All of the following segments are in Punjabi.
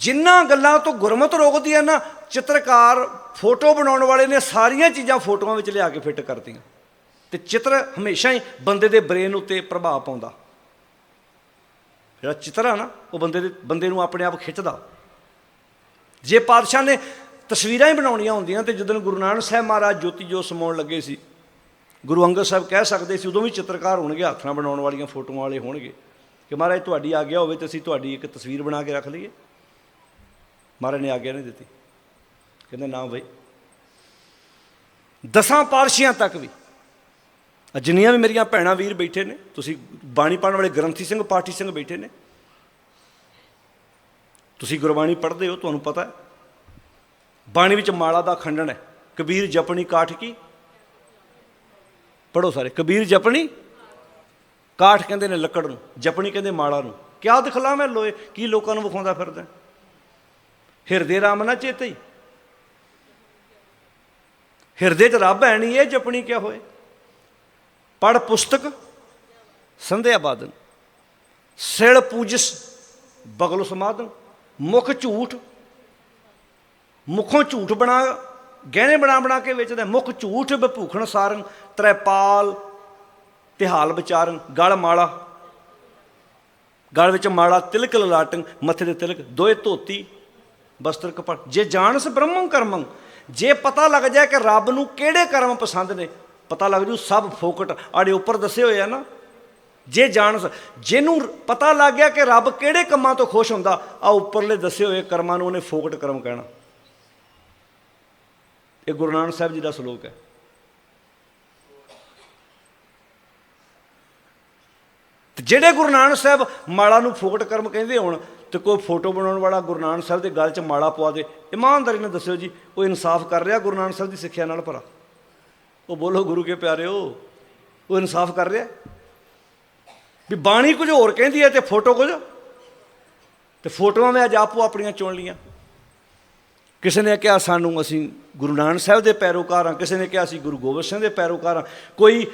ਜਿੰਨਾ ਗੱਲਾਂ ਤੋਂ ਗੁਰਮਤ ਰੋਕਦੀ ਹੈ ਨਾ, ਚਿੱਤਰਕਾਰ ਫੋਟੋ ਬਣਾਉਣ ਵਾਲੇ ਨੇ ਸਾਰੀਆਂ ਚੀਜ਼ਾਂ ਫੋਟੋਆਂ ਵਿੱਚ ਲਿਆ ਕੇ ਫਿੱਟ ਕਰਤੀਆਂ ਤੇ ਚਿੱਤਰ ਹਮੇਸ਼ਾ ਹੀ ਬੰਦੇ ਦੇ ਬ੍ਰੇਨ ਉੱਤੇ ਪ੍ਰਭਾਵ ਪਾਉਂਦਾ। ਜਿਹੜਾ ਚਿੱਤਰ ਆ ਨਾ, ਉਹ ਬੰਦੇ ਦੇ, ਬੰਦੇ ਨੂੰ ਆਪਣੇ ਆਪ ਖਿੱਚਦਾ। ਜੇ ਪਾਤਸ਼ਾਹ ਨੇ ਤਸਵੀਰਾਂ ਹੀ ਬਣਾਉਣੀਆਂ ਹੁੰਦੀਆਂ ਤੇ ਜਦੋਂ ਗੁਰੂ ਨਾਨਕ ਸਾਹਿਬ ਮਹਾਰਾਜ ਜੋਤੀ ਜੋ ਸਮਾਉਣ ਲੱਗੇ ਸੀ, ਗੁਰੂ ਅੰਗਦ ਸਾਹਿਬ ਕਹਿ ਸਕਦੇ ਸੀ, ਉਦੋਂ ਵੀ ਚਿੱਤਰਕਾਰ ਹੋਣਗੇ, ਹੱਥ ਨਾਲ ਬਣਾਉਣ ਵਾਲੀਆਂ ਫੋਟੋਆਂ ਵਾਲੇ ਹੋਣਗੇ ਕਿ ਮਹਾਰਾਜ ਤੁਹਾਡੀ ਆਗਿਆ ਹੋਵੇ ਤੇ ਅਸੀਂ ਤੁਹਾਡੀ ਇੱਕ ਤਸਵੀਰ ਬਣਾ ਕੇ ਰੱਖ ਲਈਏ। ਮਹਾਰਾਜ ਨੇ ਆਗਿਆ ਨਹੀਂ ਦਿੱਤੀ। ਕਹਿੰਦੇ ਨਾ ਬਈ। ਦਸਾਂ ਪਾਰਸ਼ੀਆਂ ਤੱਕ ਵੀ। ਜਿੰਨੀਆਂ ਵੀ ਮੇਰੀਆਂ ਭੈਣਾਂ ਵੀਰ ਬੈਠੇ ਨੇ, ਤੁਸੀਂ ਬਾਣੀ ਪੜ੍ਹਨ ਵਾਲੇ ਗ੍ਰੰਥੀ ਸਿੰਘ, ਪਾਠੀ ਸਿੰਘ ਬੈਠੇ ਨੇ। ਤੁਸੀਂ ਗੁਰਬਾਣੀ ਪੜ੍ਹਦੇ ਹੋ, ਤੁਹਾਨੂੰ ਪਤਾ ਹੈ। ਬਾਣੀ ਵਿੱਚ ਮਾਲਾ ਦਾ ਖੰਡਨ ਹੈ। ਕਬੀਰ ਜਪਣੀ ਕਾਠ ਕੀ? ਪੜੋ ਸਾਰੇ। ਕਬੀਰ ਜਪਣੀ ਕਾਠ ਕਹਿੰਦੇ ਨੇ ਲੱਕੜ ਨੂੰ, ਜਪਣੀ ਕਹਿੰਦੇ ਮਾਲਾ ਨੂੰ। ਕਿਆ ਦਿਖਲਾ ਮੈਂ ਲੋਏ ਕੀ ਲੋਕਾਂ ਨੂੰ ਵਿਖਾਉਂਦਾ ਫਿਰਦਾ ਹਿਰਦੇ ਰਾਮ ਨਾ ਚੇਤੇ ਹਿਰਦੇ 'ਚ ਰੱਬ ਹੈ ਨਹੀਂ ਇਹ ਜਪਣੀ ਕਿਆ ਹੋਏ? ਪੜ ਪੁਸਤਕ, ਸੰਧਿਆ ਬਾਦਨ। ਸਿਲ ਪੂਜਸ, ਬਗਲ ਸਮਾਦਨ। ਮੁਖ ਝੂਠ, ਮੁਖੋਂ ਝੂਠ ਬਣਾ, ਗਹਿਣੇ ਬਣਾ ਬਣਾ ਕੇ ਵੇਚਦਾ। ਮੁਖ ਝੂਠ ਬਭੂਖਣ ਸਾਰਨ, ਤ੍ਰੈਪਾਲ, ਤਿਹਾਲ ਵਿਚਾਰਨ। ਗਲ ਮਾਲਾ, ਗਲ ਵਿੱਚ ਮਾਲਾ ਤਿਲਕ ਲਲਾਟਨ ਮੱਥੇ ਦੇ ਤਿਲਕ, ਦੋਏ ਧੋਤੀ। ਬਸਤਰ ਕਪਟ। ਜੇ ਜਾਣਸ ਬ੍ਰਹਮੰ ਕਰਮੰ, ਜੇ ਪਤਾ ਲੱਗ ਜਾਏ ਕਿ ਰੱਬ ਨੂੰ ਕਿਹੜੇ ਕਰਮ ਪਸੰਦ ਨੇ, ਪਤਾ ਲੱਗ ਜੂ ਸਭ ਫੋਕਟ। ਆੜੇ ਉੱਪਰ ਦੱਸੇ ਹੋਏ ਆ ਨਾ। ਜੇ ਜਾਣਸ ਜਿਹਨੂੰ ਪਤਾ ਲੱਗ ਗਿਆ ਕਿ ਰੱਬ ਕਿਹੜੇ ਕੰਮਾਂ ਤੋਂ ਖੁਸ਼ ਹੁੰਦਾ, ਆ ਉੱਪਰਲੇ ਦੱਸੇ ਹੋਏ ਕਰਮਾਂ ਨੂੰ ਉਹਨੇ ਫੋਕਟ ਕਰਮ ਕਹਿਣਾ। ਇਹ ਗੁਰੂ ਨਾਨਕ ਸਾਹਿਬ ਜੀ ਦਾ ਸਲੋਕ ਹੈ। ਜਿਹੜੇ ਗੁਰੂ ਨਾਨਕ ਸਾਹਿਬ ਮਾਲਾ ਨੂੰ ਫੋਕਟ ਕਰਮ ਕਹਿੰਦੇ ਹੋਣ ਤੇ ਕੋਈ ਫੋਟੋ ਬਣਾਉਣ ਵਾਲਾ ਗੁਰੂ ਨਾਨਕ ਸਾਹਿਬ ਦੇ ਗਲ 'ਚ ਮਾਲਾ ਪਵਾ ਦੇ। ਇਮਾਨਦਾਰੀ ਨਾਲ ਦੱਸਿਓ ਜੀ, ਉਹ ਇਨਸਾਫ ਕਰ ਰਿਹਾ ਗੁਰੂ ਨਾਨਕ ਸਾਹਿਬ ਦੀ ਸਿੱਖਿਆ ਨਾਲ ਭਰਾ ਉਹ ਬੋਲੋ ਗੁਰੂ ਕੇ ਪਿਆਰਿਓ, ਉਹ ਇਨਸਾਫ ਕਰ ਰਿਹਾ। ਵੀ ਬਾਣੀ ਕੁਝ ਹੋਰ ਕਹਿੰਦੀ ਹੈ ਤੇ ਫੋਟੋ ਕੁਝ। ਤੇ ਫੋਟੋਆਂ ਮੈਂ ਅੱਜ ਆਪੋ ਆਪਣੀਆਂ ਚੁਣ ਲੀਆਂ ਕਿਸੇ ਨੇ ਕਿਹਾ ਸਾਨੂੰ ਅਸੀਂ ਗੁਰੂ ਨਾਨਕ ਸਾਹਿਬ ਦੇ ਪੈਰੋਕਾਰ ਹਾਂ, ਕਿਸੇ ਨੇ ਕਿਹਾ ਅਸੀਂ ਗੁਰੂ ਗੋਬਿੰਦ ਸਿੰਘ ਦੇ ਪੈਰੋਕਾਰ ਹਾਂ। ਕੋਈ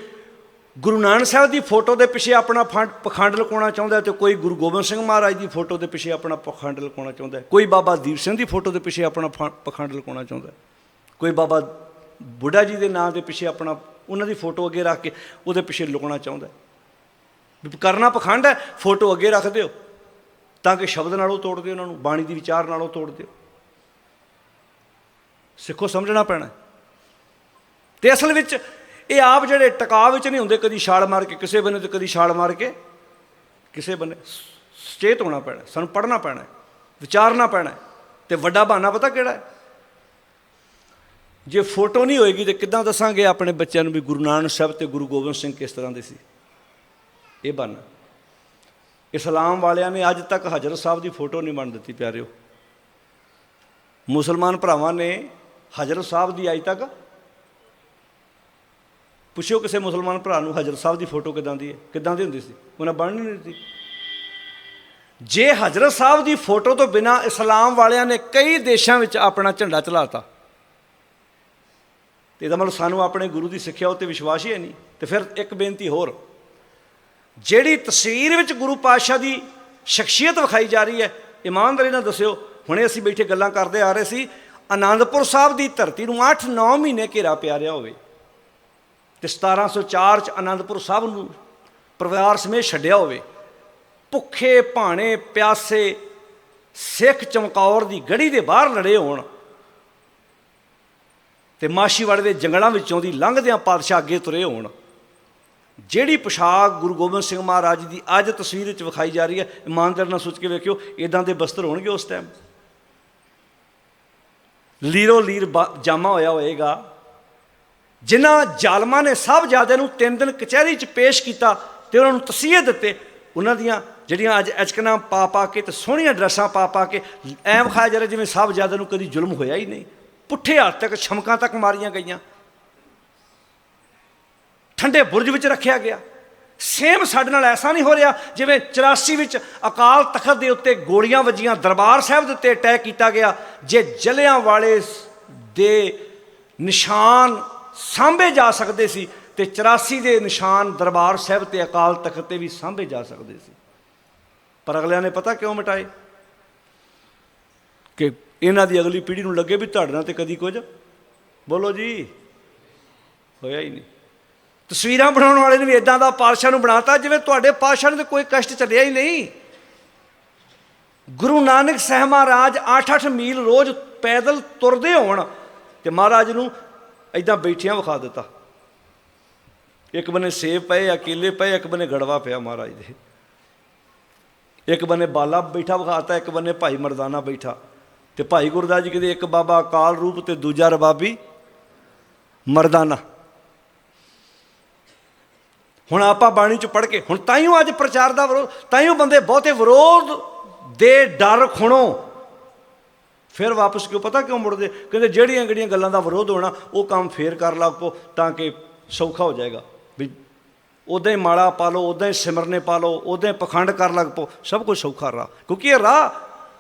ਗੁਰੂ ਨਾਨਕ ਸਾਹਿਬ ਦੀ ਫੋਟੋ ਦੇ ਪਿੱਛੇ ਆਪਣਾ ਫੰਡ ਪਖੰਡ ਲਕਾਉਣਾ ਚਾਹੁੰਦਾ ਹੈ ਤੇ ਕੋਈ ਗੁਰੂ ਗੋਬਿੰਦ ਸਿੰਘ ਮਹਾਰਾਜ ਦੀ ਫੋਟੋ ਦੇ ਪਿੱਛੇ ਆਪਣਾ ਪਖੰਡ ਲਕਾਉਣਾ ਚਾਹੁੰਦਾ ਕੋਈ ਬਾਬਾ ਦੀਪ ਸਿੰਘ ਦੀ ਫੋਟੋ ਦੇ ਪਿੱਛੇ ਆਪਣਾ ਫ- ਪਖੰਡ ਲਕਾਉਣਾ ਚਾਹੁੰਦਾ ਕੋਈ ਬਾਬਾ ਬੁੱਢਾ ਜੀ ਦੇ ਨਾਮ ਦੇ ਪਿੱਛੇ ਆਪਣਾ ਉਹਨਾਂ ਦੀ ਫੋਟੋ ਅੱਗੇ ਰੱਖ ਕੇ ਉਹਦੇ ਪਿੱਛੇ ਲੁਕਣਾ ਚਾਹੁੰਦਾ ਕਰਨਾ ਪਖੰਡ ਹੈ, ਫੋਟੋ ਅੱਗੇ ਰੱਖ ਦਿਓ। ਤਾਂ ਕਿ ਸ਼ਬਦ ਨਾਲੋਂ ਤੋੜ ਦਿਓ ਉਹਨਾਂ ਨੂੰ, ਬਾਣੀ ਦੀ ਵਿਚਾਰ ਨਾਲੋਂ ਤੋੜ ਦਿਓ। ਸਿੱਖੋ, ਸਮਝਣਾ ਪੈਣਾ ਤੇ ਅਸਲ ਵਿੱਚ ਇਹ ਆਪ ਜਿਹੜੇ ਟਿਕਾ ਵਿੱਚ ਨਹੀਂ ਹੁੰਦੇ, ਕਦੀ ਛਾਲ ਮਾਰ ਕੇ, ਕਿਸੇ ਬੰਨੇ ਤੇ ਕਦੀ ਛਾਲ ਮਾਰ ਕੇ, ਕਿਸੇ ਬੰਨੇ ਸਚੇਤ ਹੋਣਾ ਪੈਣਾ, ਸਾਨੂੰ ਪੜ੍ਹਨਾ ਪੈਣਾ, ਵਿਚਾਰਨਾ ਪੈਣਾ, ਤੇ ਵੱਡਾ ਬਹਾਨਾ ਪਤਾ ਕਿਹੜਾ ਹੈ? ਜੇ ਫੋਟੋ ਨਹੀਂ ਹੋਏਗੀ ਤੇ ਕਿੱਦਾਂ ਦੱਸਾਂਗੇ ਆਪਣੇ ਬੱਚਿਆਂ ਨੂੰ ਵੀ ਗੁਰੂ ਨਾਨਕ ਸਾਹਿਬ ਤੇ ਗੁਰੂ ਗੋਬਿੰਦ ਸਿੰਘ ਕਿਸ ਤਰ੍ਹਾਂ ਦੇ ਸੀ? ਇਹ ਬਹਾਨਾ। ਇਸਲਾਮ ਵਾਲਿਆਂ ਨੇ ਅੱਜ ਤੱਕ ਹਜ਼ਰਤ ਸਾਹਿਬ ਦੀ ਫੋਟੋ ਨਹੀਂ ਬਣ ਦਿੱਤੀ, ਪਿਆਰਿਓ। ਮੁਸਲਮਾਨ ਭਰਾਵਾਂ ਨੇ ਹਜ਼ਰਤ ਸਾਹਿਬ ਦੀ ਅੱਜ ਤੱਕ ਪੁੱਛਿਓ ਕਿਸੇ ਮੁਸਲਮਾਨ ਭਰਾ ਨੂੰ, ਹਜ਼ਰਤ ਸਾਹਿਬ ਦੀ ਫੋਟੋ ਕਿਦਾਂ ਦੀ ਹੈ? ਕਿਦਾਂ ਦੀ ਹੁੰਦੀ ਸੀ? ਉਹਨਾਂ ਬਣ ਨਹੀਂ ਦਿੱਤੀ ਜੇ ਹਜ਼ਰਤ ਸਾਹਿਬ ਦੀ ਫੋਟੋ ਤੋਂ ਬਿਨਾ ਇਸਲਾਮ ਵਾਲਿਆਂ ਨੇ ਕਈ ਦੇਸ਼ਾਂ ਵਿੱਚ ਆਪਣਾ ਝੰਡਾ ਚਲਾਤਾ, ਤੇ ਇਹਦਾ ਮਤਲਬ ਸਾਨੂੰ ਆਪਣੇ ਗੁਰੂ ਦੀ ਸਿੱਖਿਆ ਉੱਤੇ ਵਿਸ਼ਵਾਸ ਹੀ ਹੈ ਨਹੀਂ। ਤੇ ਫਿਰ ਇੱਕ ਬੇਨਤੀ ਹੋਰ, ਜਿਹੜੀ ਤਸਵੀਰ ਵਿੱਚ ਗੁਰੂ ਪਾਤਸ਼ਾਹ ਦੀ ਸ਼ਖਸੀਅਤ ਵਿਖਾਈ ਜਾ ਰਹੀ ਹੈ, ਇਮਾਨਦਾਰੀ ਨਾਲ ਦੱਸਿਓ, ਹੁਣੇ ਅਸੀਂ ਬੈਠੇ ਗੱਲਾਂ ਕਰਦੇ ਆ ਰਹੇ ਸੀ, ਆਨੰਦਪੁਰ ਸਾਹਿਬ ਦੀ ਧਰਤੀ ਨੂੰ 8-9 ਮਹੀਨੇ ਘੇਰਾ ਪਿਆ ਰਿਹਾ ਹੋਵੇ। ਤੇ 1704 ਚ ਆਨੰਦਪੁਰ ਸਾਹਿਬ ਨੂੰ ਪਰਿਵਾਰ ਸਮੇਤ ਛੱਡਿਆ ਹੋਵੇ। ਭੁੱਖੇ, ਭਾਣੇ, ਪਿਆਸੇ, ਸਿੱਖ ਚਮਕੌਰ ਦੀ ਗੜੀ ਦੇ ਬਾਹਰ ਲੜੇ ਹੋਣ ਤੇ ਮਾਸ਼ੀਵਾੜੇ ਦੇ ਜੰਗਲਾਂ ਵਿੱਚੋਂ ਦੀ ਲੰਘਦਿਆਂ ਪਾਤਸ਼ਾਹ ਅੱਗੇ ਤੁਰੇ ਹੋਣ। ਜਿਹੜੀ ਪੋਸ਼ਾਕ ਗੁਰੂ ਗੋਬਿੰਦ ਸਿੰਘ ਮਹਾਰਾਜ ਦੀ ਅੱਜ ਤਸਵੀਰ ਵਿੱਚ ਵਿਖਾਈ ਜਾ ਰਹੀ ਹੈ, ਇਮਾਨਦਾਰ ਨਾਲ ਸੋਚ ਕੇ ਵੇਖਿਓ ਇਦਾਂ ਦੇ ਬਸਤਰ ਹੋਣਗੇ ਉਸ ਟਾਈਮ ਲੀਰੋ ਲੀਰ ਬਾ- ਜਾਮਾ ਹੋਇਆ ਹੋਏਗਾ। ਜਿਨ੍ਹਾਂ ਜ਼ਾਲਮਾਂ ਨੇ ਸਾਹਿਬਜ਼ਾਦਿਆਂ ਨੂੰ ਤਿੰਨ ਦਿਨ ਕਚਹਿਰੀ 'ਚ ਪੇਸ਼ ਕੀਤਾ ਤੇ ਉਹਨਾਂ ਨੂੰ ਤਸੀਹੇ ਦਿੱਤੇ, ਉਹਨਾਂ ਦੀਆਂ ਜਿਹੜੀਆਂ ਅੱਜ ਅਚਕਨਾ ਪਾ ਪਾ ਕੇ ਤੇ ਸੋਹਣੀਆਂ ਡਰੈਸਾਂ ਪਾ ਪਾ ਕੇ ਐਂ ਵਿਖਾਇਆ ਜਾ ਰਿਹਾ ਜਿਵੇਂ ਸਾਹਿਬਜ਼ਾਦਿਆਂ ਨੂੰ ਕਦੀ ਜ਼ੁਲਮ ਹੋਇਆ ਹੀ ਨਹੀਂ। ਪੁੱਠੇ ਹੱਥ ਤੱਕ ਛਮਕਾਂ ਤੱਕ ਮਾਰੀਆਂ ਗਈਆਂ। ਠੰਡੇ ਬੁਰਜ ਵਿੱਚ ਰੱਖਿਆ ਗਿਆ। ਸੇਮ ਸਾਡੇ ਨਾਲ ਐਸਾ ਨਹੀਂ ਹੋ ਰਿਹਾ ਜਿਵੇਂ 84 ਵਿੱਚ ਅਕਾਲ ਤਖਤ ਦੇ ਉੱਤੇ ਗੋਲੀਆਂ ਵੱਜੀਆਂ, ਦਰਬਾਰ ਸਾਹਿਬ ਦੇ ਉੱਤੇ ਅਟੈਕ ਕੀਤਾ ਗਿਆ, ਜੇ ਜਲਿਆਂ ਵਾਲੇ ਦੇ ਨਿਸ਼ਾਨ ਸਾਂਭੇ ਜਾ ਸਕਦੇ ਸੀ ਤੇ 84 ਦੇ ਨਿਸ਼ਾਨ ਦਰਬਾਰ ਸਾਹਿਬ ਤੇ ਅਕਾਲ ਤਖਤ ਤੇ ਵੀ ਸਾਂਭੇ ਜਾ ਸਕਦੇ ਸੀ। ਪਰ ਅਗਲਿਆਂ ਨੇ ਪਤਾ ਕਿਉਂ ਮਿਟਾਏ? ਕਿ ਇਹਨਾਂ ਦੀ ਅਗਲੀ ਪੀੜ੍ਹੀ ਨੂੰ ਲੱਗੇ ਵੀ ਤੁਹਾਡੇ ਨਾਲ ਤੇ ਕਦੀ ਕੁਝ? ਬੋਲੋ ਜੀ। ਹੋਇਆ ਹੀ ਨਹੀਂ। ਤਸਵੀਰਾਂ ਬਣਾਉਣ ਵਾਲੇ ਨੇ ਵੀ ਇਦਾਂ ਦਾ ਪਾਤਸ਼ਾਹ ਨੂੰ ਬਣਾਤਾ ਜਿਵੇਂ ਤੁਹਾਡੇ ਪਾਤਸ਼ਾਹ ਨੂੰ ਤੇ ਕੋਈ ਕਸ਼ਟ ਚੱਲਿਆ ਹੀ ਨਹੀਂ। ਗੁਰੂ ਨਾਨਕ ਸਾਹਿਬ ਮਹਾਰਾਜ 8-8 ਮੀਲ ਰੋਜ਼ ਪੈਦਲ ਤੁਰਦੇ ਹੋਣ ਤੇ ਮਹਾਰਾਜ ਨੂੰ ਇਦਾਂ ਬੈਠਿਆਂ ਵਿਖਾ ਦਿੱਤਾ। ਇੱਕ ਬੰਨੇ ਸੇਬ ਪਏ ਆ ਪਏ, ਇੱਕ ਬੰਨੇ ਗੜਵਾ ਪਿਆ ਮਹਾਰਾਜ ਦੇ। ਇੱਕ ਬੰਨੇ ਬਾਲਾ ਬੈਠਾ ਵਿਖਾਤਾ, ਇੱਕ ਬੰਨੇ ਭਾਈ ਮਰਦਾਨਾ ਬੈਠਾ। ਤੇ ਭਾਈ ਗੁਰਦਾਸ ਜੀ ਕਹਿੰਦੇ ਇੱਕ ਬਾਬਾ ਅਕਾਲ ਰੂਪ ਤੇ ਦੂਜਾ ਰਬਾਬੀ ਮਰਦਾਨਾ। ਹੁਣ ਆਪਾਂ ਬਾਣੀ ਚ ਪੜ੍ਹ ਕੇ, ਹੁਣ ਤਾਈਓ ਅੱਜ ਪ੍ਰਚਾਰ ਦਾ ਵਿਰੋਧ, ਤਾਈਓ ਬੰਦੇ ਬਹੁਤੇ ਵਿਰੋਧ ਦੇ ਡਰ ਖੁਣੋ। ਫਿਰ ਵਾਪਸ ਕਿਉਂ? ਪਤਾ ਕਿਉਂ ਮੁੜਦੇ? ਕਹਿੰਦੇ ਜਿਹੜੀਆਂ ਜਿਹੜੀਆਂ ਗੱਲਾਂ ਦਾ ਵਿਰੋਧ ਹੋਣਾ, ਉਹ ਕੰਮ ਫੇਰ ਕਰ ਲਾ ਪੋ ਤਾਂ ਕਿ ਸੌਖਾ ਹੋ ਜਾਏਗਾ। ਵੀ ਉਦਾਂ ਹੀ ਮਾਲਾ ਪਾ ਲਓ ਉਦਾਂ ਹੀ ਸਿਮਰਨੇ ਪਾ ਲਓ ਉਦਾਂ ਹੀ ਪਖੰਡ ਕਰ ਲੱਗ ਪੋ ਸਭ ਕੁਝ ਸੌਖਾ ਰਾਹ। ਕਿਉਂਕਿ ਇਹ ਰਾਹ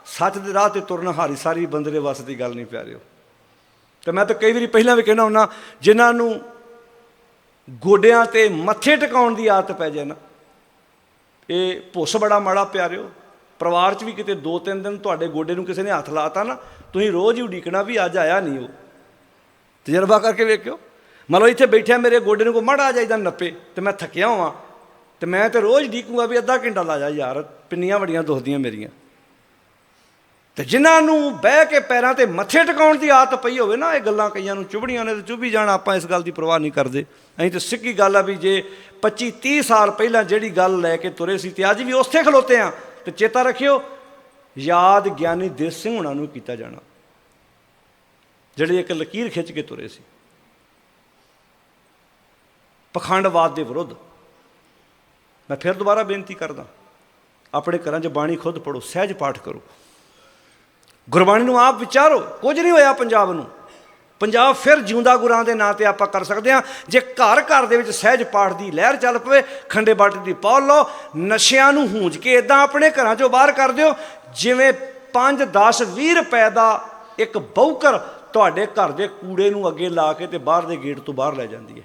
ਸੱਚ ਦੇ ਰਾਹ ਤੇ ਤੁਰਨ ਹਾਰੀ ਸਾਰੀ ਬੰਦੇ ਦੇ ਵੱਸ ਦੀ ਗੱਲ ਨਹੀਂ ਪਿਆਰਿਓ। ਤੇ ਮੈਂ ਤਾਂ ਕਈ ਵਾਰੀ ਪਹਿਲਾਂ ਵੀ ਕਹਿਣਾ ਹੁੰਨਾ, ਜਿਨ੍ਹਾਂ ਨੂੰ ਗੋਡਿਆਂ ਤੇ ਮੱਥੇ ਟਿਕਾਉਣ ਦੀ ਆਦਤ ਪੈ ਜਾਏ ਨਾ, ਇਹ ਭੁੱਸ ਬੜਾ ਮਾੜਾ ਪਿਆਰਿਓ। ਪਰਿਵਾਰ 'ਚ ਵੀ ਕਿਤੇ 2-3 ਦਿਨ ਤੁਹਾਡੇ ਗੋਡੇ ਨੂੰ ਕਿਸੇ ਨੇ ਹੱਥ ਲਾਤਾ ਨਾ, ਤੁਸੀਂ ਰੋਜ਼ ਹੀ ਉਡੀਕਣਾ ਵੀ ਅੱਜ ਆਇਆ ਨਹੀਂ ਉਹ। ਤਜਰਬਾ ਕਰਕੇ ਵੇਖਿਓ। ਮੰਨ ਲਓ ਇੱਥੇ ਬੈਠਿਆ ਮੇਰੇ ਗੋਡੇ ਨੂੰ ਕੋ ਮੜਾ ਜਾਈਦਾ ਨੱਪੇ ਤੇ ਮੈਂ ਥੱਕਿਆ ਹਾਂ ਤੇ ਮੈਂ ਤੇ ਰੋਜ਼ ਢੀਕੂਗਾ ਵੀ ਅੱਧਾ ਘੰਟਾ ਲਾ ਜਾ ਯਾਰ, ਪਿੰਨੀਆਂ ਬੜੀਆਂ ਦੁਖਦੀਆਂ ਮੇਰੀਆਂ। ਤੇ ਜਿਨ੍ਹਾਂ ਨੂੰ ਬਹਿ ਕੇ ਪੈਰਾਂ ਤੇ ਮੱਥੇ ਟਿਕਾਉਣ ਦੀ ਆਦਤ ਪਈ ਹੋਵੇ ਨਾ, ਇਹ ਗੱਲਾਂ ਕਈਆਂ ਨੂੰ ਚੁਭੜੀਆਂ ਨੇ ਤੇ ਚੁਭੀ ਜਾਣ, ਆਪਾਂ ਇਸ ਗੱਲ ਦੀ ਪਰਵਾਹ ਨਹੀਂ ਕਰਦੇ। ਅਸੀਂ ਤੇ ਸਿੱਕੀ ਗੱਲ ਆ ਵੀ ਜੇ 25 30 ਸਾਲ ਪਹਿਲਾਂ ਜਿਹੜੀ ਗੱਲ ਲੈ ਕੇ ਤੁਰੇ ਸੀ ਤੇ ਅੱਜ ਵੀ ਉੱਥੇ ਖਲੋਤੇ ਆ ਤੇ ਚੇਤਾ ਰੱਖਿਓ, ਯਾਦ ਗਿਆਨੀ ਦੇਸ ਸਿੰਘ ਹੁਣਾਂ ਨੂੰ ਕੀਤਾ ਜਾਣਾ। ਜਿਹੜੇ ਇੱਕ ਲਕੀਰ ਖਿੱਚ ਕੇ ਤੁਰੇ ਸੀ। ਪਖੰਡਵਾਦ ਦੇ ਵਿਰੁੱਧ। ਮੈਂ ਫਿਰ ਦੁਬਾਰਾ ਬੇਨਤੀ ਕਰਦਾ, ਆਪਣੇ ਘਰਾਂ 'ਚ ਬਾਣੀ ਖੁਦ ਪੜੋ ਸਹਿਜ ਪਾਠ ਕਰੋ। ਗੁਰਬਾਣੀ ਨੂੰ ਆਪ ਵਿਚਾਰੋ, ਕੁਝ ਨਹੀਂ ਹੋਇਆ ਪੰਜਾਬ ਨੂੰ। ਪੰਜਾਬ ਫਿਰ ਜਿਉਂਦਾ ਗੁਰਾਂ ਦੇ ਨਾਂ ਤੇ ਆਪਾਂ ਕਰ ਸਕਦੇ ਹਾਂ। ਜੇ ਘਰ ਘਰ ਦੇ ਵਿੱਚ ਸਹਿਜ ਪਾਠ ਦੀ ਲਹਿਰ ਚੱਲ ਪਵੇ, ਖੰਡੇ ਬਾਟੇ ਦੀ ਪੌਲ ਲਓ, ਨਸ਼ਿਆਂ ਨੂੰ ਹੂੰਜ ਕੇ ਇਦਾਂ ਆਪਣੇ ਘਰਾਂ ਚੋਂ ਬਾਹਰ ਕਰ ਦਿਓ, ਜਿਵੇਂ 5 10 20 ਰੁਪਏ ਦਾ ਇੱਕ ਬੌਕਰ ਤੁਹਾਡੇ ਘਰ ਦੇ ਕੂੜੇ ਨੂੰ ਅੱਗੇ ਲਾ ਕੇ ਤੇ ਬਾਹਰ ਦੇ ਗੇਟ ਤੋਂ ਬਾਹਰ ਲੈ ਜਾਂਦੀ ਹੈ।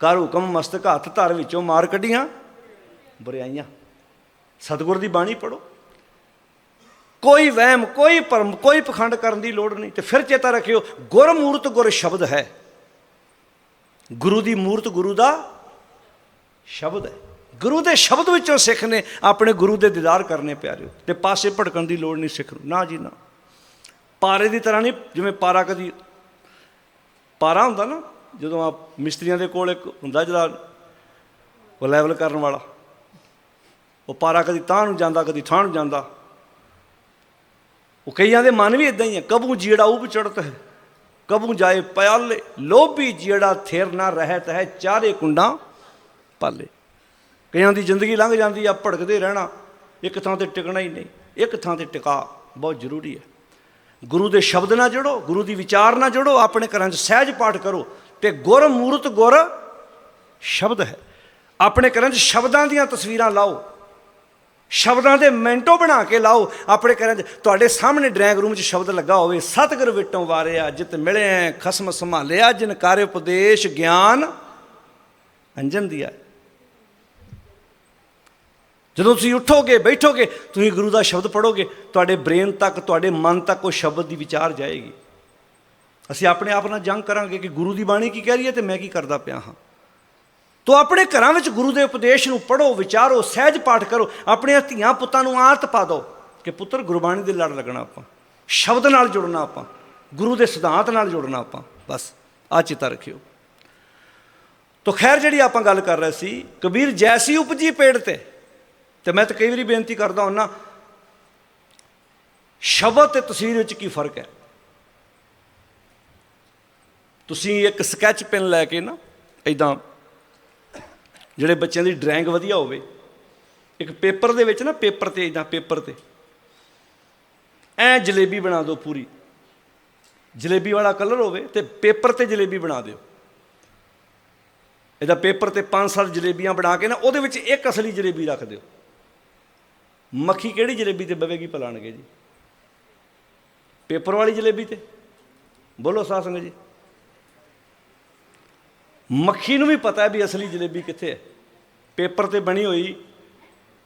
ਕਰ ਹੁਕਮ ਮਸਤਕ ਹੱਥ ਧਰ ਵਿੱਚੋਂ ਮਾਰ ਕੱਢੀਆਂ, ਬੁਰਾਈਆਂ। ਸਤਿਗੁਰ ਦੀ ਬਾਣੀ ਪੜੋ ਕੋਈ ਵਹਿਮ, ਕੋਈ ਭਰਮ, ਕੋਈ ਪਖੰਡ ਕਰਨ ਦੀ ਲੋੜ ਨਹੀਂ। ਤੇ ਫਿਰ ਚੇਤਾ ਰੱਖਿਓ, ਗੁਰਮੂਰਤ ਗੁਰ ਸ਼ਬਦ ਹੈ। ਗੁਰੂ ਦੀ ਮੂਰਤ ਗੁਰੂ ਦਾ ਸ਼ਬਦ ਹੈ। ਗੁਰੂ ਦੇ ਸ਼ਬਦ ਵਿੱਚੋਂ ਸਿੱਖ ਨੇ ਆਪਣੇ ਗੁਰੂ ਦੇ ਦੀਦਾਰ ਕਰਨੇ ਪਿਆਰਿਓ ਤੇ ਪਾਸੇ ਭਟਕਣ ਦੀ ਲੋੜ ਨਹੀਂ ਸਿੱਖ ਨੂੰ। ਨਾ ਜੀ, ਨਾ। ਪਾਰੇ ਦੀ ਤਰ੍ਹਾਂ ਨਹੀਂ, ਜਿਵੇਂ ਪਾਰਾ ਕਦੀ, ਪਾਰਾ ਹੁੰਦਾ ਨਾ, ਜਦੋਂ ਆ ਮਿਸਤਰੀਆਂ ਦੇ ਕੋਲ ਇੱਕ ਹੁੰਦਾ ਜਿਹੜਾ ਉਹ ਲੈਵਲ ਕਰਨ ਵਾਲਾ। ਉਹ ਪਾਰਾ ਕਦੀ ਤਾਂ ਨੂੰ ਜਾਂਦਾ, ਕਦੀ ਥਾਂ ਨੂੰ ਜਾਂਦਾ। ਉਹ ਕਈਆਂ ਦੇ ਮਨ ਵੀ ਇਦਾਂ ਹੀ ਹੈ ਕਬੂ ਜੀੜਾ ਉਪ ਚੜਤ ਹੈ ਕਬੂ ਜਾਏ ਪਿਆਲੇ, ਲੋਭੀ ਜਿਹੜਾ ਥਿਰ ਨਾ ਰਹਿਤ ਹੈ, ਚਾਰੇ ਕੁੰਡਾਂ ਪਾਲੇ। ਕਈਆਂ ਦੀ ਜ਼ਿੰਦਗੀ ਲੰਘ ਜਾਂਦੀ ਆ, ਭੜਕਦੇ ਰਹਿਣਾ, ਇੱਕ ਥਾਂ ਤੇ ਟਿਕਣਾ ਹੀ ਨਹੀਂ, ਇੱਕ ਥਾਂ ਤੇ ਟਿਕਾ ਬਹੁਤ ਜ਼ਰੂਰੀ ਹੈ। ਗੁਰੂ ਦੇ ਸ਼ਬਦ ਨਾਲ ਜੁੜੋ, ਗੁਰੂ ਦੀ ਵਿਚਾਰ ਨਾਲ ਜੁੜੋ, ਆਪਣੇ ਘਰਾਂ 'ਚ ਸਹਿਜ ਪਾਠ ਕਰੋ, ਤੇ ਗੁਰ ਮੂਰਤ ਗੁਰ ਸ਼ਬਦ ਹੈ। ਆਪਣੇ ਘਰਾਂ 'ਚ ਸ਼ਬਦਾਂ ਦੀਆਂ ਤਸਵੀਰਾਂ ਲਾਓ ਸ਼ਬਦਾਂ ਦੇ ਮੈਂਟੋ ਬਣਾ ਕੇ ਲਾਓ। ਆਪਣੇ ਘਰਾਂ 'ਚ ਤੁਹਾਡੇ ਸਾਹਮਣੇ ਡਰਾਇੰਗ ਰੂਮ 'ਚ ਸ਼ਬਦ ਲੱਗਾ ਹੋਵੇ, ਸਤਿਗੁਰ ਵਿਟੋਂ ਵਾਰਿਆ ਜਿਤ ਮਿਲਿਆ ਖਸਮ ਸੰਭਾਲਿਆ ਜਿਨ ਕਾਰੇ ਉਪਦੇਸ਼ ਗਿਆਨ ਅੰਜਨ ਦਿਆ ਜਦੋਂ ਤੁਸੀਂ ਉੱਠੋਗੇ, ਬੈਠੋਗੇ, ਤੁਸੀਂ ਗੁਰੂ ਦਾ ਸ਼ਬਦ ਪੜੋਗੇ ਤੁਹਾਡੇ ਬ੍ਰੇਨ ਤੱਕ, ਤੁਹਾਡੇ ਮਨ ਤੱਕ ਉਹ ਸ਼ਬਦ ਦੀ ਵਿਚਾਰ ਜਾਏਗੀ। ਅਸੀਂ ਆਪਣੇ ਆਪ ਨਾਲ ਜੰਗ ਕਰਾਂਗੇ ਕਿ ਗੁਰੂ ਦੀ ਬਾਣੀ ਕੀ ਕਹਿ ਰਹੀ ਹੈ ਤੇ ਮੈਂ ਕੀ ਕਰਦਾ ਪਿਆ ਹਾਂ। ਤੋ ਆਪਣੇ ਘਰਾਂ ਵਿੱਚ ਗੁਰੂ ਦੇ ਉਪਦੇਸ਼ ਨੂੰ ਪੜੋ ਵਿਚਾਰੋ, ਸਹਿਜ ਪਾਠ ਕਰੋ, ਆਪਣੀਆਂ ਧੀਆਂ ਪੁੱਤਾਂ ਨੂੰ ਆਦਤ ਪਾ ਦਿਓ ਕਿ ਪੁੱਤਰ, ਗੁਰਬਾਣੀ ਦੇ ਲੜ ਲੱਗਣਾ ਆਪਾਂ, ਸ਼ਬਦ ਨਾਲ ਜੁੜਨਾ ਆਪਾਂ, ਗੁਰੂ ਦੇ ਸਿਧਾਂਤ ਨਾਲ ਜੁੜਨਾ ਆਪਾਂ, ਬਸ ਆ ਚਿਤਾ ਰੱਖਿਓ। ਤੋ ਖੈਰ ਜਿਹੜੀ ਆਪਾਂ ਗੱਲ ਕਰ ਰਹੇ ਸੀ, ਕਬੀਰ ਜੈਸੀ ਉਪਜੀ ਪੇੜ ਤੇ ਤੇ ਮੈਂ ਤਾਂ ਕਈ ਵਾਰੀ ਬੇਨਤੀ ਕਰਦਾ ਹੁੰਨਾ, ਸ਼ਬਦ ਤੇ ਤਸਵੀਰ ਵਿੱਚ ਕੀ ਫ਼ਰਕ ਹੈ? ਤੁਸੀਂ ਇੱਕ ਸਕੈਚ ਪੈਨ ਲੈ ਕੇ ਨਾ ਇਦਾਂ ਜਿਹੜੇ ਬੱਚਿਆਂ ਦੀ ਡਰਾਇੰਗ ਵਧੀਆ ਹੋਵੇ। ਇੱਕ ਪੇਪਰ ਦੇ ਵਿੱਚ ਨਾ, ਪੇਪਰ ਤੇ ਇਦਾਂ ਪੇਪਰ ਤੇ। ਐ ਜਲੇਬੀ ਬਣਾ ਦਿਓ ਪੂਰੀ। ਜਲੇਬੀ ਵਾਲਾ ਕਲਰ ਹੋਵੇ ਤੇ ਪੇਪਰ ਤੇ ਜਲੇਬੀ ਬਣਾ ਦਿਓ। ਇਹਦਾ ਪੇਪਰ ਤੇ 5-7 ਜਲੇਬੀਆਂ ਬਣਾ ਕੇ ਨਾ, ਉਹਦੇ ਵਿੱਚ ਇੱਕ ਅਸਲੀ ਜਲੇਬੀ ਰੱਖ ਦਿਓ। ਮੱਖੀ ਕਿਹੜੀ ਜਲੇਬੀ ਤੇ ਬਵੇਗੀ ਭਲਾਣਗੇ ਜੀ? ਪੇਪਰ ਵਾਲੀ ਜਲੇਬੀ ਤੇ? ਬੋਲੋ ਸਾਧ ਸੰਗਤ ਜੀ। ਮੱਖੀ ਨੂੰ ਵੀ ਪਤਾ ਹੈ ਵੀ ਅਸਲੀ ਜਲੇਬੀ ਕਿੱਥੇ ਹੈ। ਪੇਪਰ ਤੇ ਬਣੀ ਹੋਈ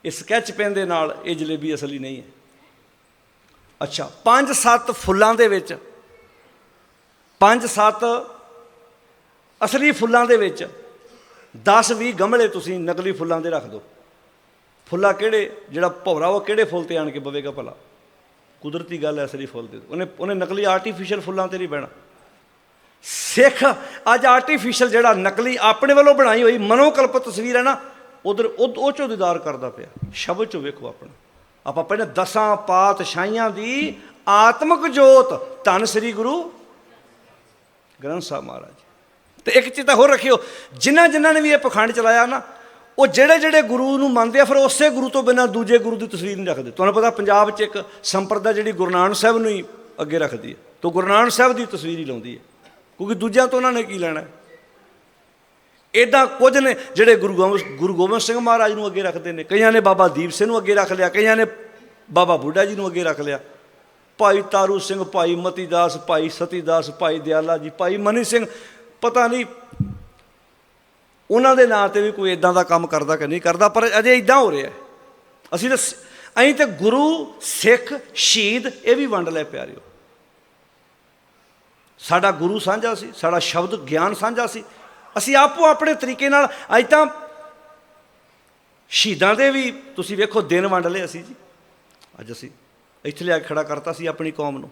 ਇਹ ਸਕੈਚ ਪੈਨ ਦੇ ਨਾਲ ਇਹ ਜਲੇਬੀ ਅਸਲੀ ਨਹੀਂ ਹੈ। ਅੱਛਾ, ਪੰਜ ਸੱਤ ਫੁੱਲਾਂ ਦੇ ਵਿੱਚ, ਪੰਜ ਸੱਤ ਅਸਲੀ ਫੁੱਲਾਂ ਦੇ ਵਿੱਚ 10 20 ਗਮਲੇ ਤੁਸੀਂ ਨਕਲੀ ਫੁੱਲਾਂ ਦੇ ਰੱਖ ਦਿਓ। ਫੁੱਲਾ ਕਿਹੜੇ, ਜਿਹੜਾ ਭੌਰਾ ਉਹ ਕਿਹੜੇ ਫੁੱਲ ਤੇ ਆਣ ਕੇ ਬਵੇਗਾ ਭਲਾ? ਕੁਦਰਤੀ ਗੱਲ ਹੈ ਅਸਲੀ ਫੁੱਲ ਤੇ ਉਹਨੇ ਉਹਨੇ ਨਕਲੀ ਆਰਟੀਫੀਸ਼ੀਅਲ ਫੁੱਲਾਂ ਤੇ ਨਹੀਂ ਬਹਿਣਾ। ਸਿੱਖ ਅੱਜ ਆਰਟੀਫੀਸ਼ੀਅਲ ਜਿਹੜਾ ਨਕਲੀ ਆਪਣੇ ਵੱਲੋਂ ਬਣਾਈ ਹੋਈ ਮਨੋਕਲਪ ਤਸਵੀਰ ਹੈ ਨਾ, ਉਧਰ ਉਹ ਚੋਂ ਦੀਦਾਰ ਕਰਦਾ ਪਿਆ। ਸ਼ਬਦ ਚੋਂ ਵੇਖੋ ਆਪਣਾ। ਆਪਾਂ ਪਹਿਲਾਂ ਦਸਾਂ ਪਾਤਸ਼ਾਹੀਆਂ ਦੀ ਆਤਮਿਕ ਜੋਤ, ਧੰਨ ਸ੍ਰੀ ਗੁਰੂ ਗ੍ਰੰਥ ਸਾਹਿਬ ਮਹਾਰਾਜ। ਤੇ ਇੱਕ ਚੀਜ਼ ਤਾਂ ਹੋਰ ਰੱਖਿਓ, ਜਿਨ੍ਹਾਂ ਜਿਨ੍ਹਾਂ ਨੇ ਵੀ ਇਹ ਪਖੰਡ ਚਲਾਇਆ ਨਾ, ਉਹ ਜਿਹੜੇ ਜਿਹੜੇ ਗੁਰੂ ਨੂੰ ਮੰਨਦੇ ਆ, ਫਿਰ ਉਸੇ ਗੁਰੂ ਤੋਂ ਬਿਨਾਂ ਦੂਜੇ ਗੁਰੂ ਦੀ ਤਸਵੀਰ ਨਹੀਂ ਰੱਖਦੇ। ਤੁਹਾਨੂੰ ਪਤਾ ਪੰਜਾਬ 'ਚ ਇੱਕ ਸੰਪਰਦਾ ਜਿਹੜੀ ਗੁਰੂ ਨਾਨਕ ਸਾਹਿਬ ਨੂੰ ਹੀ ਅੱਗੇ ਰੱਖਦੀ ਹੈ, ਤੋਂ ਗੁਰੂ ਨਾਨਕ ਸਾਹਿਬ ਦੀ ਤਸਵੀਰ ਹੀ ਲਾਉਂਦੀ ਹੈ। ਕਿਉਂਕਿ ਦੂਜਿਆਂ ਤੋਂ ਉਹਨਾਂ ਨੇ ਕੀ ਲੈਣਾ? ਇਦਾਂ ਕੁਝ ਨੇ ਜਿਹੜੇ ਗੁਰੂ ਗੋਬਿੰਦ ਗੁਰੂ ਗੋਬਿੰਦ ਸਿੰਘ ਮਹਾਰਾਜ ਨੂੰ ਅੱਗੇ ਰੱਖਦੇ ਨੇ। ਕਈਆਂ ਨੇ ਬਾਬਾ ਦੀਪ ਸਿੰਘ ਨੂੰ ਅੱਗੇ ਰੱਖ ਲਿਆ, ਕਈਆਂ ਨੇ ਬਾਬਾ ਬੁੱਢਾ ਜੀ ਨੂੰ ਅੱਗੇ ਰੱਖ ਲਿਆ। ਭਾਈ ਤਾਰੂ ਸਿੰਘ, ਭਾਈ ਮਤੀ ਦਾਸ, ਭਾਈ ਸਤੀ ਦਾਸ, ਭਾਈ ਦਿਆਲਾ ਜੀ, ਭਾਈ ਮਨੀ ਸਿੰਘ, ਪਤਾ ਨਹੀਂ ਉਹਨਾਂ ਦੇ ਨਾਂ ਤੇ ਵੀ ਕੋਈ ਇਦਾਂ ਦਾ ਕੰਮ ਕਰਦਾ ਕਿ ਨਹੀਂ ਕਰਦਾ, ਪਰ ਅਜੇ ਇਦਾਂ ਹੋ ਰਿਹਾ ਅਸੀਂ ਤਾਂ ਸ- ਅਸੀਂ ਤੇ ਗੁਰੂ, ਸਿੱਖ, ਸ਼ਹੀਦ, ਇਹ ਵੀ ਵੰਡ ਲੈ ਪਿਆਰਿਓ। ਸਾਡਾ ਗੁਰੂ ਸਾਂਝਾ ਸੀ, ਸਾਡਾ ਸ਼ਬਦ ਗਿਆਨ ਸਾਂਝਾ ਸੀ। ਅਸੀਂ ਆਪੋ ਆਪਣੇ ਤਰੀਕੇ ਨਾਲ, ਅੱਜ ਤਾਂ ਸ਼ਹੀਦਾਂ ਦੇ ਵੀ ਤੁਸੀਂ ਵੇਖੋ ਦਿਨ ਵੰਡ ਲਏ ਅਸੀਂ ਜੀ। ਅੱਜ ਅਸੀਂ ਇੱਥੇ ਲਿਆ ਕੇ ਖੜਾ ਕਰਤਾ ਸੀ ਆਪਣੀ ਕੌਮ ਨੂੰ।